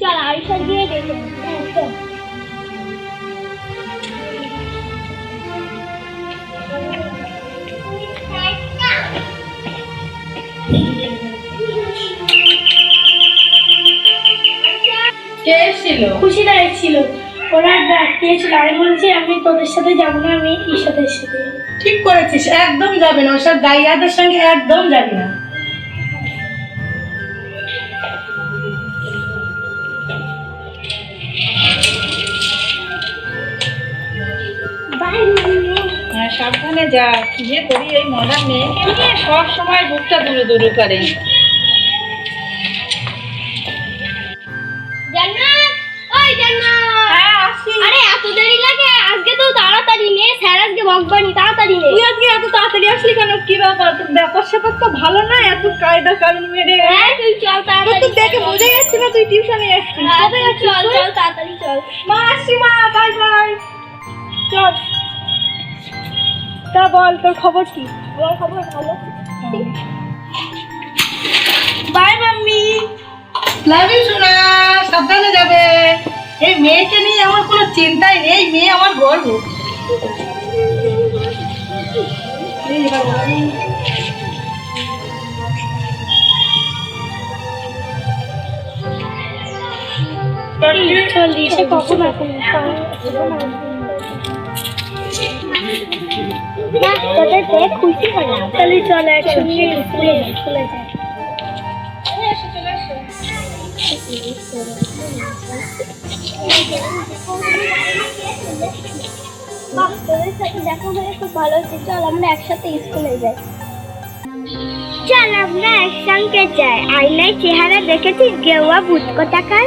চল আরিসার গিয়ে দেখে হ্যাঁ কে এসেছিল? খুশিরা এসেছিল। ওরা ডাকতে এসেছিল আমি বলছি আমি তোদের সাথে যাব না আমি ঈশাদের সাথে ঠিক করেছিস একদম যাবে না। ওসব গাইয়াদের সঙ্গে একদম যাবি না। সাবধানে যা কি যে করি এই মডার্ন মেয়েকে নিয়ে সব সময় বুকটা দুরু দুরু করে। জান্নাত! ওই জান্নাত! হ্যাঁ আসি আরে এত দেরি লাগে? আজকে তো তাড়াতাড়ি নে স্যার আজকে বকবানি তাড়াতাড়ি নে। তুই আজকে এত তাড়াতাড়ি আসলি কেন? কি ব্যাপার? তোর ব্যাপার স্যাপার তো ভালো না এত কায়দা মেরে। হ্যাঁ তুই চল তোর তাড়াতাড়ি তো দেখে বোঝা যাচ্ছে না তুই টিউশনে হ্যাঁ, যাচ্ছিস চল চল তাড়াতাড়ি চল। মা আসি মা বাই বাই। চল। তা বল তোর খবর কি? আমার খবর ভালো। By mummy. লাভ ইউ সোনা। সাবধানে যাবে। এই মেয়েকে নিয়ে আমার কোনো চিন্তাই নেই মেয়ে আমার গর্ব। চল দিশে কখন এখন না তোদের দেখ খুশি হলাম। তাহলে চল একসঙ্গে স্কুলে স্কুলে যাই। বাহ তোদের সাথে দেখা হয়ে খুব ভালো হচ্ছে চল আমরা একসাথে স্কুলে যাই। চল আমরা একসঙ্গে যাই। আয়নায় চেহারা দেখেছিস গেওয়া ভূত কোথাকার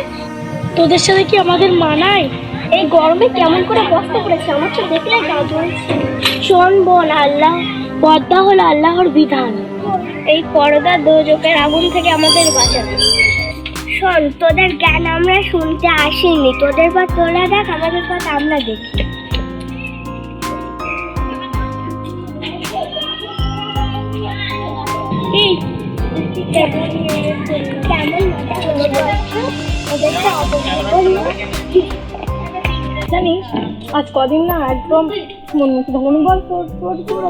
তোদের সাথে কি আমাদের মানায় এই গরমে কেমন করে বসতে পড়েছে আমার তো দেখলে গা জ্বলছে। শোন বোন আল্লাহ পর্দা হলো আল্লাহর বিধান। এই পর্দা দোজকের আগুন থেকে আমাদের বাঁচাবে শোন, তোদের জ্ঞান আমরা শুনতে আসিনি। তোদের পর তোরা দেখ, আমাদের পথ আমরা দেখি। কেমন জানিস? আজ কদিন না একদম মন মুখে ভালো নেই বল তোর তোর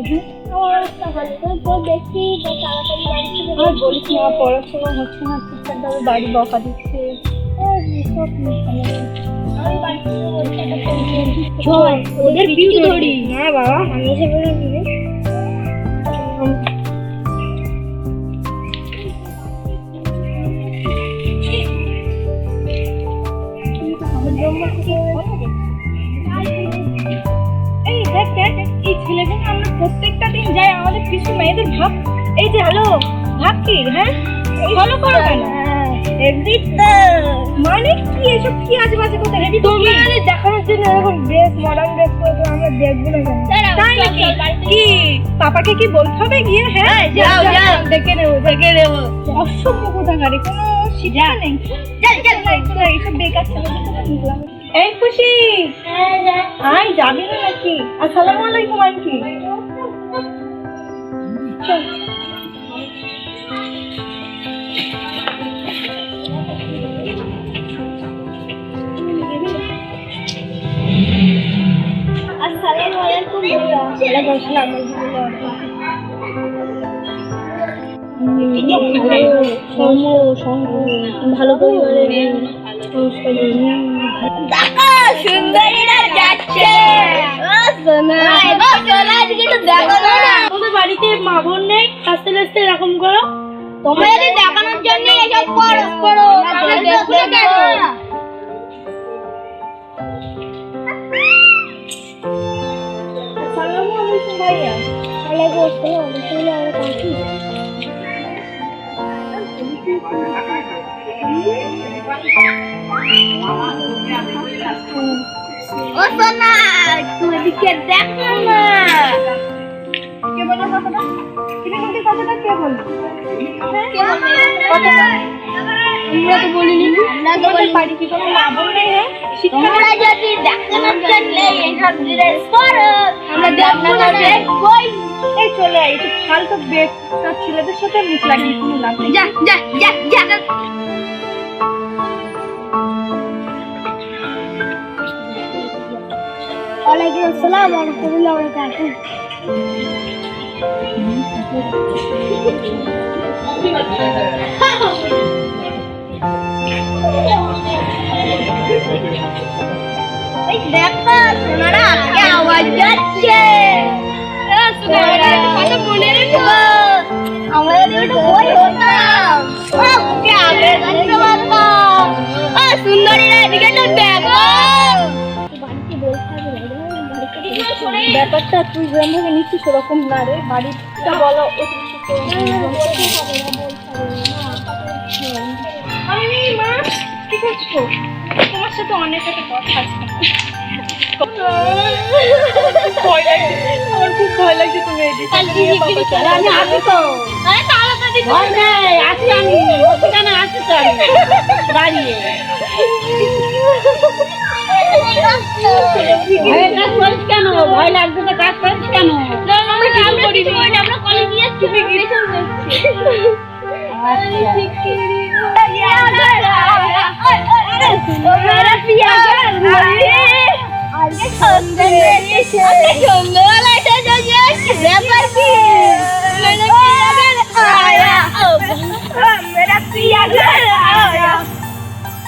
হ্যাঁ? আমার অবস্থা ভালো। তো তো দেখি তো তাড়াতাড়ি বাড়ি থেকে আর বলিস না পড়াশোনা হচ্ছে না বাড়ি বকা দিচ্ছে। ওদের ধরি। হ্যাঁ বাবা আমি এই দেখ দেখ এই ছেলেগুলো আমরা প্রত্যেকটা দিন যাই আমাদের পিছু মেয়েদের ভাব এই যে হ্যালো ভাব কি হ্যাঁ? ফলো করো কেন? মানে কি এসব? কি আজে বাজে কথা? তোমরা আমাদের দেখানোর জন্য এরকম ড্রেস মডার্ন ড্রেস করে আমরা দেখব না তাই নাকি? কি পাপাকে কি বলতে হবে গিয়ে হ্যাঁ? যাও, যাও। দেখে নেব দেখে নেব। অসভ্য কোথাকারে কোনো এই খুশি? আয় যাবি না নাকি? আসসালামু আলাইকুম আন্টি। আসসালামু আলাইকুম সৌম্য ভালো পরিবারের দেখো সুন্দরীরা যাচ্ছে। দেখো না। আমাদের বাড়িতে মা বোন নেই? আস্তে আস্তে এরকম করো। তোমরা যদি দেখানোর জন্য এসব করো করো। আসসালামু আলাইকুম ভাইয়া। ওয়ালাইকুম আসসালাম। ও সোনা তুই এদিকে দেখো না। কে বলল কথাটা? তুমি আমাকে কথাটা? কে বলল? কথাটা। আমরা তো বলিনি। আমরা তো বাড়ি কি কোনো মা বোন হ্যাঁ তোমরা যদি দেখানোর জন্য এইসব ড্রেস করো আমরা দেখব না। দেখবোই এই চলে আয় একটু ফালতু বেকার ছেলেদের সাথে মুখ লাগিয়ে কোনো লাভ নেই। যা যা যা যা। ওয়ালাইকুম আসসালাম রাহমাতুল্লাহি দেখো সোনারা আজকে আওয়াজ যাচ্ছে। কথা মনে রেখো। আমাদের একটু বই হতাম আজকে আগে জানতে পারতাম সুন্দরীরা এদিকে তো দেখো ব্যাপারটা তুই যেমন ভাবে নিচ্ছিস সেরকম না রে বাড়িটা বলো আমি মা কি করছ? তোমার সাথে অনেক একটা কথা আছে। আমার খুব ভয় লাগছে তুমি আমি আসি তো? আরে তাড়াতাড়ি ভয় নেই আসি আমি আসি তো আমি দাঁড়িয়ে ভয় লাগছে তো কাজ করিস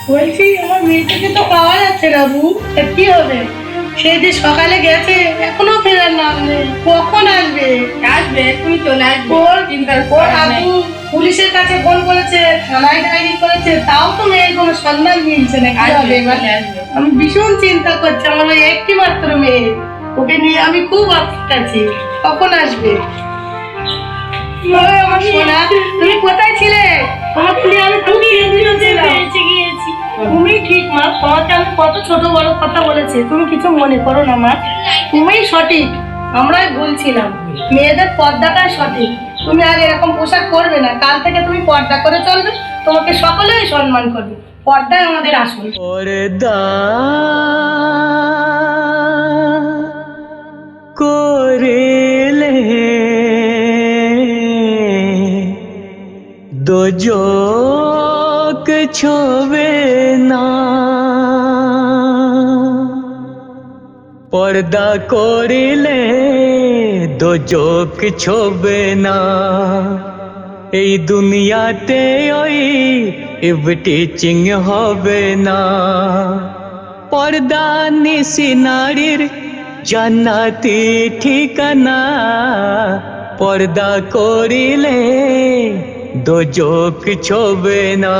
বলছি আমার মেয়েটাকে তো পাওয়া যাচ্ছে না বু কি হবে? যে সকালে গেছে এখনও ফেরার নাম নেই। কখন আসবে? আসবে তুমি চলে আসবে। ওর চিন্তার ওর আবু পুলিশের কাছে ফোন করেছে থানায় ডায়েরি করেছে তাও তো মেয়ের কোনো সন্ধান মিলছে না কি হবে? এবার আমি ভীষণ চিন্তা করছি আমার ওই একটি মাত্র মেয়ে। ওকে নিয়ে আমি খুব আপসেট আছি। কখন আসবে? সোনা তুমি কোথায় ছিলে? নিয়ে আমি খুব চিন্তিত ছিলাম। তুমি ঠিক মা তোমাকে আমি কত ছোট বড় কথা বলেছি, তুমি কিছু মনে করো না মা। তুমিই সঠিক, আমরাই বলছিলাম মেয়েদের পর্দাটাই সঠিক। তুমি আর এরকম পোশাক করবে না। কাল থেকে তুমি পর্দা করে চলবে, তোমাকে সকলেই সম্মান করবে। পর্দাই আমাদের আসল। করিলে দোজক ছবে না। পর্দা করিলে দোজক ছবে না। এই দুনিয়াতে ওই ইভটিচিং হবে না। পর্দা নিশি নারীর জান্নাতি ঠিকানা। পর্দা করিলে দোজক ছবে না।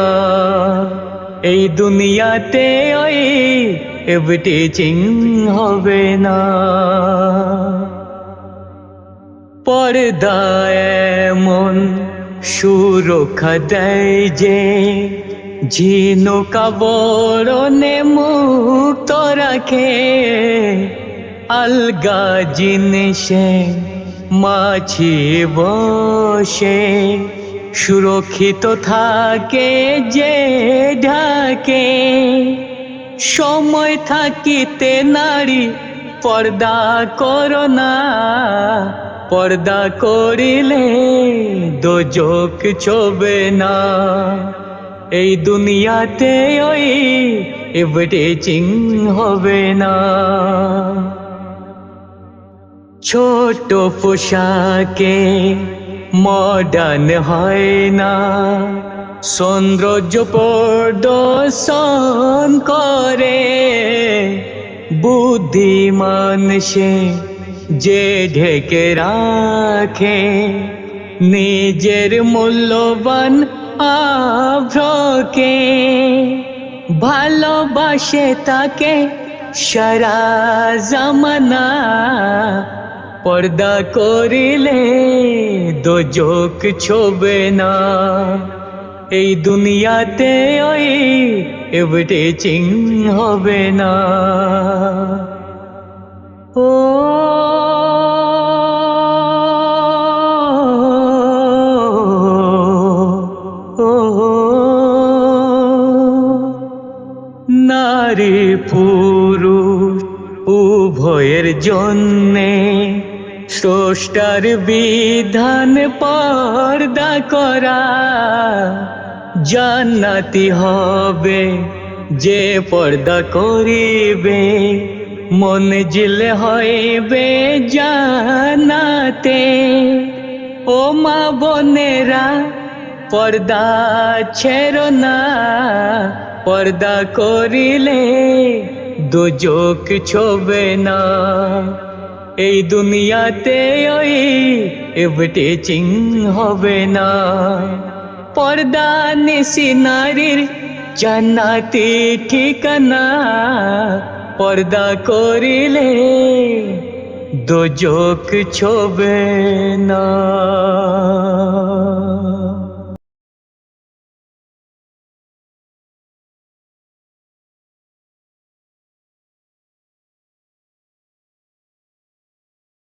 এই দুনিয়াতে ওই ইভটিচিং হবে না। পর্দায় এমন সুরক্ষা দেয় যে ঝিনুকা বরণে মুক্ত রাখে। আলগা জিনিসে মাছি বসে। সুরক্ষিত থাকে যে ঢাকে। সময় থাকিতে নারী পর্দা করো না। পর্দা করিলে দোজক ছবে না। এই দুনিয়াতে ওই এভরিথিং হবে না। ছোট পোশাকে মডার্ন হয় না। সৌন্দর্য প্রদর্শন করে। বুদ্ধিমান সে যে ঢেকে রাখে। নিজের মূল্যবান আভ্রকে। ভালোবাসে তাকে সারা জামানা। পর্দা করিলে দোজক ছবে না। এই দুনিয়াতে ওই এভরিথিং হবে না। ও নারী পুরুষ উভয়ের জন্যে স্রষ্টার বিধান পর্দা করা। জান্নাতি হবে যে পর্দা করিবে মনজিল হইবে জানাতে ও মা বোনেরা, পর্দা ছেড়ো না, পর্দা করিলে দুজোক ছোবে না। এই দুনিয়াতে ওই এভটিচিং হবে না। পর্দা নিশি নারীর জান্নাতি ঠিকানা। পর্দা করিলে দোজক ছোবে না।